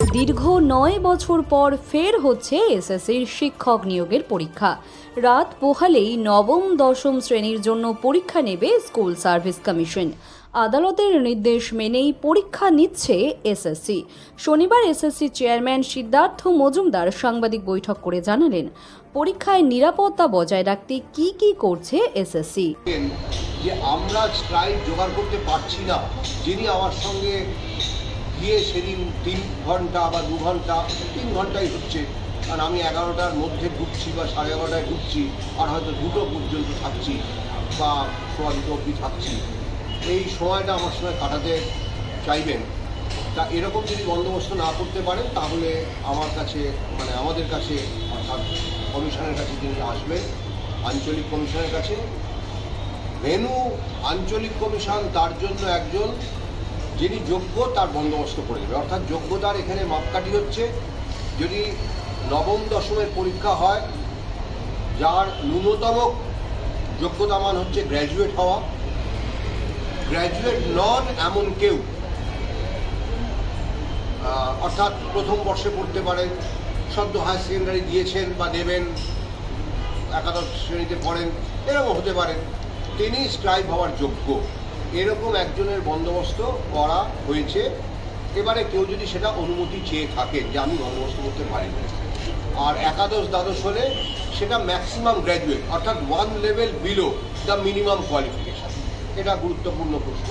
দীর্ঘ নয় বছর পর ফের হচ্ছে এসএসসির শিক্ষক নিয়োগের পরীক্ষা। রাত পোহালেই নবম, দশম শ্রেণির জন্য পরীক্ষা নেবে স্কুল সার্ভিস কমিশন। আদালতের নির্দেশ মেনেই পরীক্ষা নিচ্ছে এসএসসি। শনিবার এসএসসি চেয়ারম্যান সিদ্ধার্থ মজুমদার সাংবাদিক বৈঠক করে জানালেন, পরীক্ষায় নিরাপত্তা বজায় রাখতে কি কি করছে এসএসসি? যে আমরা স্ট্রাইক জোগাড় করতে পারছি না, যিনি আমার সঙ্গে গিয়ে সেদিন তিন ঘণ্টা বা দু ঘণ্টা, তিন ঘন্টাই হচ্ছে। কারণ আমি এগারোটার মধ্যে ঢুকছি বা সাড়ে এগারোটায় ঢুকছি আর হয়তো দুটো পর্যন্ত থাকছি বা সোয়া দুটো অবধি থাকছি। এই সময়টা আমার সময় কাটাতে চাইবেন। তা এরকম যদি বন্দোবস্ত না করতে পারেন, তাহলে আমার কাছে মানে আমাদের কাছে, অর্থাৎ কমিশনের কাছে যিনি আসবেন, আঞ্চলিক কমিশনের কাছে, ভেনু আঞ্চলিক কমিশন তার জন্য একজন যিনি যোগ্য তার বন্দোবস্ত করে দেবে। অর্থাৎ যোগ্যতার এখানে মাপকাঠি হচ্ছে, যদি নবম দশমের পরীক্ষা হয়, যার ন্যূনতম যোগ্যতা মান হচ্ছে গ্র্যাজুয়েট হওয়া। গ্র্যাজুয়েট নন এমন কেউ অর্থাৎ প্রথম বর্ষে পড়তে পারেন, সদ্য হায়ার সেকেন্ডারি দিয়েছেন বা দেবেন একাদশ শ্রেণীতে পড়েন, এরকম হতে পারেন তিনি স্ট্রাইক হওয়ার যোগ্য। এরকম একজনের বন্দোবস্ত করা হয়েছে। এবারে কেউ যদি সেটা অনুমতি চেয়ে থাকে যে আমি বন্দোবস্ত করতে পারি আর একাদশ, দ্বাদশ হলে সেটা ম্যাক্সিমাম গ্র্যাজুয়েট অর্থাৎ one level below the minimum qualification এটা গুরুত্বপূর্ণ প্রশ্ন।